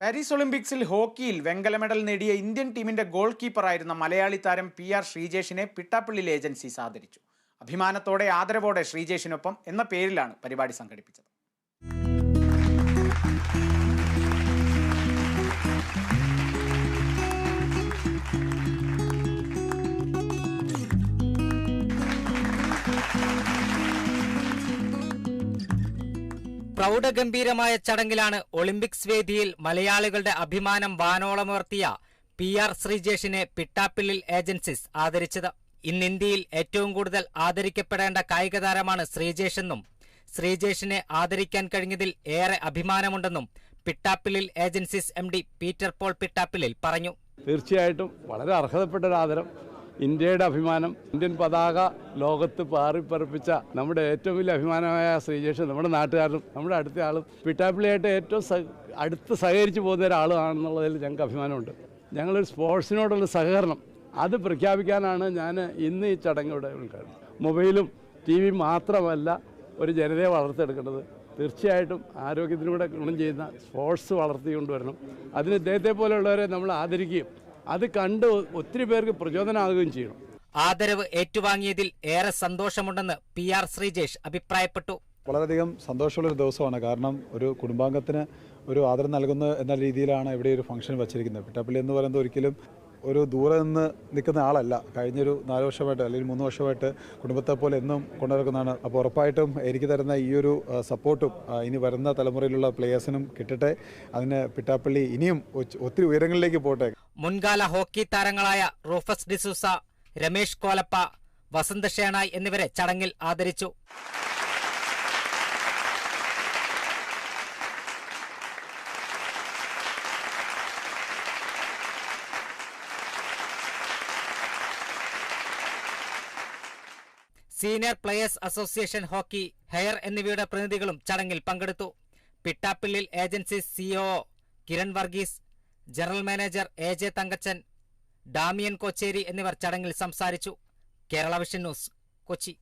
Paris ഒളിമ്പിക്സിൽ ഹോക്കിയിൽ വെങ്കല മെഡൽ നേടിയ ഇന്ത്യൻ ടീമിന്റെ ഗോൾ കീപ്പറായിരുന്ന മലയാളി താരം പി ആർ ശ്രീജേഷിനെ പിട്ടാപ്പള്ളിൽ ഏജൻസി ആദരിച്ചു അഭിമാനത്തോടെ ആദരവോടെ ശ്രീജേഷിനൊപ്പം എന്ന പേരിലാണ് പരിപാടി സംഘടിപ്പിച്ചത്. പ്രൗഢഗംഭീരമായ ചടങ്ങിലാണ് ഒളിമ്പിക്സ് വേദിയിൽ മലയാളികളുടെ അഭിമാനം വാനോളമുയർത്തിയ പി ആർ ശ്രീജേഷിനെ പിട്ടാപ്പിള്ളിൽ ഏജൻസീസ് ആദരിച്ചത്. ഇന്ന് ഇന്ത്യയിൽ ഏറ്റവും കൂടുതൽ ആദരിക്കപ്പെടേണ്ട കായിക താരമാണ് ശ്രീജേഷെന്നും ശ്രീജേഷിനെ ആദരിക്കാൻ കഴിഞ്ഞതിൽ ഏറെ അഭിമാനമുണ്ടെന്നും പിട്ടാപ്പിള്ളിൽ ഏജൻസീസ് എം പീറ്റർ പോൾ പിട്ടാപ്പിള്ളിൽ പറഞ്ഞു. തീർച്ചയായിട്ടും വളരെ അർഹതപ്പെട്ട ഒരു ആദരം ഇന്ത്യയുടെ അഭിമാനം ഇന്ത്യൻ പതാക ലോകത്ത് പാറിപ്പറപ്പിച്ച നമ്മുടെ ഏറ്റവും വലിയ അഭിമാനമായ ശ്രീജേഷൻ നമ്മുടെ നാട്ടുകാരനും നമ്മുടെ അടുത്ത ആളും പിട്ടാപ്പിള്ളിയായിട്ട് ഏറ്റവും അടുത്ത് സഹകരിച്ചു പോകുന്ന ഒരാളാണെന്നുള്ളതിൽ ഞങ്ങൾക്ക് അഭിമാനമുണ്ട്. ഞങ്ങളൊരു സ്പോർട്സിനോടുള്ള സഹകരണം അത് പ്രഖ്യാപിക്കാനാണ് ഞാൻ ഇന്ന് ഈ ചടങ്ങിവിടെ ഉൾക്കാരുന്നത് മൊബൈലും ടി വി മാത്രമല്ല ഒരു ജനതയെ വളർത്തിയെടുക്കേണ്ടത്. തീർച്ചയായിട്ടും ആരോഗ്യത്തിലൂടെ ഗുണം ചെയ്യുന്ന സ്പോർട്സ് വളർത്തിക്കൊണ്ടുവരണം. അതിന് ഇദ്ദേഹത്തെ പോലെയുള്ളവരെ നമ്മൾ ആദരിക്കുകയും അത് കണ്ട് ഒത്തിരി പേർക്ക് പ്രചോദനമാകുകയും ചെയ്യണം ആദരവ് ഏറ്റുവാങ്ങിയതിൽ ഏറെ സന്തോഷമുണ്ടെന്ന് പി ആർ ശ്രീജേഷ് അഭിപ്രായപ്പെട്ടു. വളരെയധികം സന്തോഷമുള്ളൊരു ദിവസമാണ്. കാരണം ഒരു കുടുംബാംഗത്തിന് ഒരു ആദരം നൽകുന്ന എന്ന രീതിയിലാണ് ഇവിടെ ഒരു ഫംഗ്ഷൻ വച്ചിരിക്കുന്നത്. പിട്ടപ്പള്ളി എന്ന് പറയുന്നത് ഒരിക്കലും ഒരു ദൂരെ നിന്ന് നിൽക്കുന്ന ആളല്ല. കഴിഞ്ഞൊരു നാല് വർഷമായിട്ട് അല്ലെങ്കിൽ മൂന്ന് വർഷമായിട്ട് കുടുംബത്തെ പോലെ എന്നും കൊണ്ടുനടക്കുന്നതാണ്. അപ്പോൾ ഉറപ്പായിട്ടും എനിക്ക് തരുന്ന ഈ ഒരു സപ്പോർട്ടും ഇനി വരുന്ന തലമുറയിലുള്ള പ്ലേയേഴ്സിനും കിട്ടട്ടെ. അതിന് പിട്ടാപ്പള്ളി ഇനിയും ഒത്തിരി ഉയരങ്ങളിലേക്ക് പോട്ടെ. മുൻകാല ഹോക്കി താരങ്ങളായ റൂഫസ് ഡിസൂസ രമേഷ് കോലപ്പ വസന്ത് ഷേണായ് എന്നിവരെ ചടങ്ങിൽ ആദരിച്ചു. സീനിയർ പ്ലേയേഴ്സ് അസോസിയേഷൻ ഹോക്കി ഹെയർ എന്നിവയുടെ പ്രതിനിധികളും ചടങ്ങിൽ പങ്കെടുത്തു. Pittappillil agency CEO Kiran Varghese general manager A J Thankachan Damian Kochery എന്നിവർ ചടങ്ങിൽ സംസാരിച്ചു. Kerala vision news Kochi.